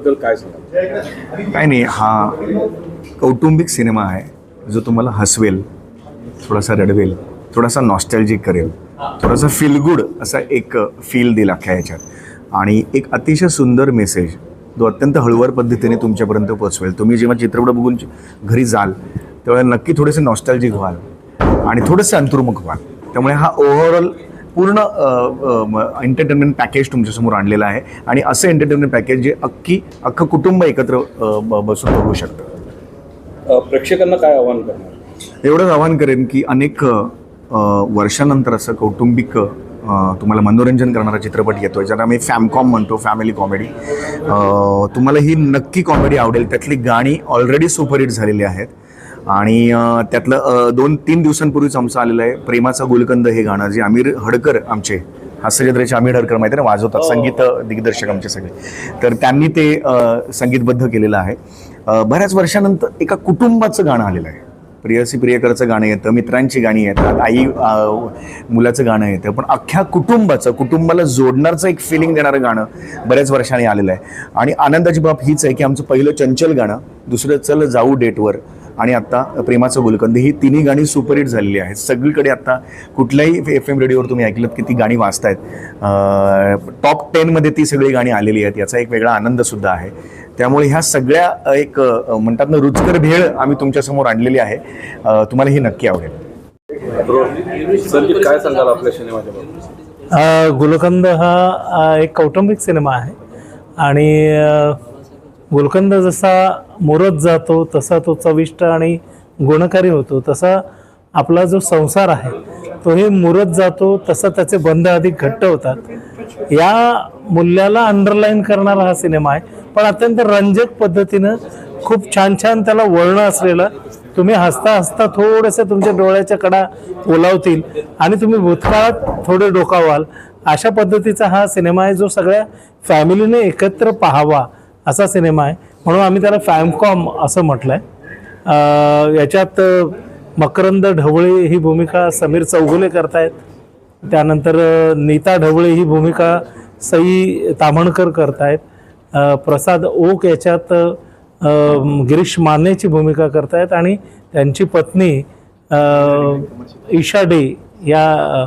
बद्दल काय सांगाल? काय नाही हा कौटुंबिक सिनेमा आहे जो तुम्हाला हसवेल थोडासा रडवेल थोडासा नॉस्टॅल्जिक करेल थोडासा फील गुड असा एक फील दिला अख्या ह्याच्यात आणि एक अतिशय सुंदर मेसेज जो अत्यंत हळूवार पद्धतीने तुमच्यापर्यंत पोचवेल तुम्ही जेव्हा चित्रपट बघून घरी जाल तेव्हा नक्की थोडेसे नॉस्टॅल्जिक व्हाल आणि थोडेसे अंतर्मुख व्हाल. त्यामुळे हा ओव्हरऑल पूर्ण एंटरटेनमेंट पॅकेज तुमच्यासमोर आणलेलं आहे. आणि असं एंटरटेनमेंट पॅकेज जे अख्खी अख्खं कुटुंब एकत्र बसून बघू शकतं. प्रेक्षकांना काय आव्हान करणार? एवढंच आवाहन करेन की अनेक वर्षानंतर असं कौटुंबिक तुम्हाला मनोरंजन करणारा चित्रपट येतोय. ज्याला आम्ही फॅमकॉम म्हणतो फॅमिली कॉमेडी तुम्हाला ही नक्की कॉमेडी आवडेल. त्यातली गाणी ऑलरेडी सुपरहिट झालेली आहेत. आणि त्यातलं दोन तीन दिवसांपूर्वीच आमचं आलेलं आहे. प्रेमाचा गुलकंद हे गाणं. जे आमिर हडकर आमचे हास्यजत्रेचे आमिर हडकर माहिती ना वाजवतात. संगीत दिग्दर्शक आमचे सगळे. तर त्यांनी ते संगीतबद्ध केलेलं आहे. बऱ्याच वर्षानंतर एका कुटुंबाचं गाणं आलेलं आहे. प्रियसी प्रियकरचं गाणं येतं मित्रांची गाणी येतात आई मुलाचं गाणं येतं पण अख्ख्या कुटुंबाचं कुटुंबाला जोडणारचं एक फिलिंग देणारं गाणं बऱ्याच वर्षांनी आलेलं आहे. आणि आनंदाची बाब हीच आहे की आमचं पहिलं चंचल गाणं दुसरं चल जाऊ डेटवर आणि आत्ता प्रेमाचं गुलकंद ही तिन्ही गाणी सुपरहिट झालेली आहेत. सगळीकडे आत्ता कुठल्याही एफ एम रेडिओवर तुम्ही ऐकलं की ती गाणी वाचतायत टॉप टेनमध्ये ती सगळी गाणी आलेली आहेत याचा एक वेगळा आनंदसुद्धा आहे. त्यामुळे ह्या सगळ्या एक म्हणतात ना रुचकर भेळ आम्ही तुमच्यासमोर आणलेली आहे. तुम्हाला ही नक्की आवडेल. काय सांगाल आपल्या सिनेमाच्या गुलकंद हा एक कौटुंबिक सिनेमा आहे. आणि गुलकंद जसा मुरत जातो तसा तो चविष्ट आणि गुणकारी होतो. तसा आपला जो संसार आहे तो हे मुरत जातो तसा त्याचे बंध अधिक घट्ट होतात. या मूल्याला अंडरलाईन करणारा हा सिनेमा आहे. पण अत्यंत रंजक पद्धतीनं खूप छान छान त्याला वळणं असलेलं तुम्ही हसता हसता थोडेसे तुमच्या डोळ्याच्या कडा ओलावतील आणि तुम्ही भूतकाळात थोडे डोकावाल. अशा पद्धतीचा हा सिनेमा आहे जो सगळ्या फॅमिलीने एकत्र पाहावा असा सिनेमा आहे. म्हणून आम्ही त्याला फॅमकॉम असं म्हटलं आहे याच्यात मकरंद ढवळे ही भूमिका समीर चौगुले करतायत. त्यानंतर नीता ढवळे ही भूमिका सई ताम्हणकर करतायत. प्रसाद ओक याच्यात गिरीश मानेची भूमिका करतायत आणि त्यांची पत्नी ईशा डे या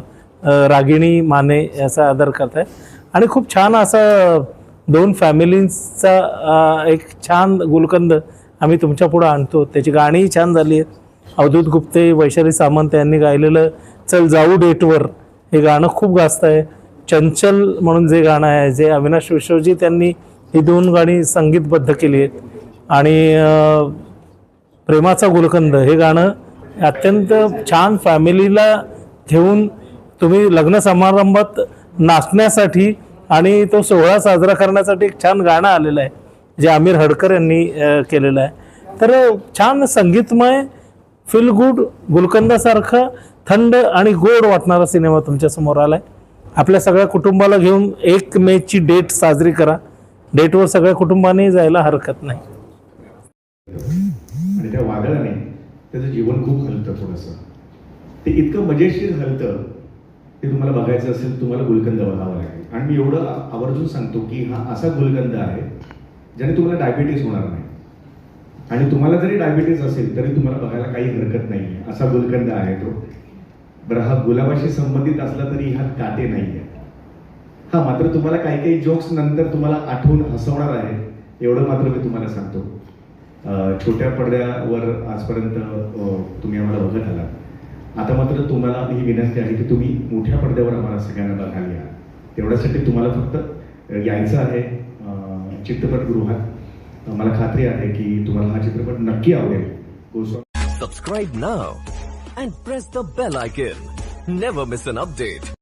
रागिणी माने याचा आदर करतायत. आणि खूप छान असं दोन फॅमिलींचा एक छान गुलकंद आम्ही तुमच्या पुढं आणतो. त्याची गाणीही छान झाली आहेत अवधूत गुप्ते वैशाली सामंत यांनी गायलेलं चल जाऊ डेटवर हे गाणं खूप गाजत आहे. चंचल म्हणून जे गाणं आहे जे अविनाश विश्वजी त्यांनी ही दोन गाणी संगीतबद्ध केली आहेत. आणि प्रेमाचा गुलकंद हे गाणं अत्यंत छान फॅमिलीला घेऊन तुम्ही लग्न समारंभात नाचण्यासाठी आणि तो सोहळा साजरा करण्यासाठी एक छान गाणं आलेलं आहे जे आमिर हडकर यांनी केलेलं आहे. तर छान संगीतमय फील गुड गुलकंदासारखं थंड आणि गोड वाटणारा सिनेमा तुमच्यासमोर आला आहे आपल्या सगळ्या कुटुंबाला घेऊन एक मेची डेट साजरी करा. डेटवर सगळ्या कुटुंबाने जायला हरकत नाही. आणि त्या वादळाने त्याचं जीवन खूप हलतं थोडंसं. ते इतकं मजेशीर हलतं ते तुम्हाला बघायचं असेल तुम्हाला गुलकंद बघावं लागेल. आणि मी एवढं आवर्जून सांगतो की हा असा गुलकंद आहे ज्याने तुम्हाला डायबिटीस होणार नाही. आणि तुम्हाला जरी डायबिटीस असेल तरी तुम्हाला बघायला काही हरकत नाही आहे असा गुलगंध आहे तो. बरं हा गुलाबाशी संबंधित असला तरी ह्यात काटे नाही आहे हा मात्र तुम्हाला काही काही जोक्स नंतर तुम्हाला आठवून हसवणार आहे एवढं मात्र मी तुम्हाला सांगतो. छोट्या पडद्यावर आजपर्यंत तुम्ही आम्हाला बघत आलात. आता मात्र तुम्हाला ही विनंती आहे की तुम्ही मोठ्या पडद्यावर आम्हाला सगळ्यांना बघायला या तेवढ्यासाठी तुम्हाला फक्त यायचं आहे चित्रपटगृहात मला खात्री आहे की तुम्हाला हा चित्रपट नक्की आवडेल. Subscribe now and press the bell icon never miss an update.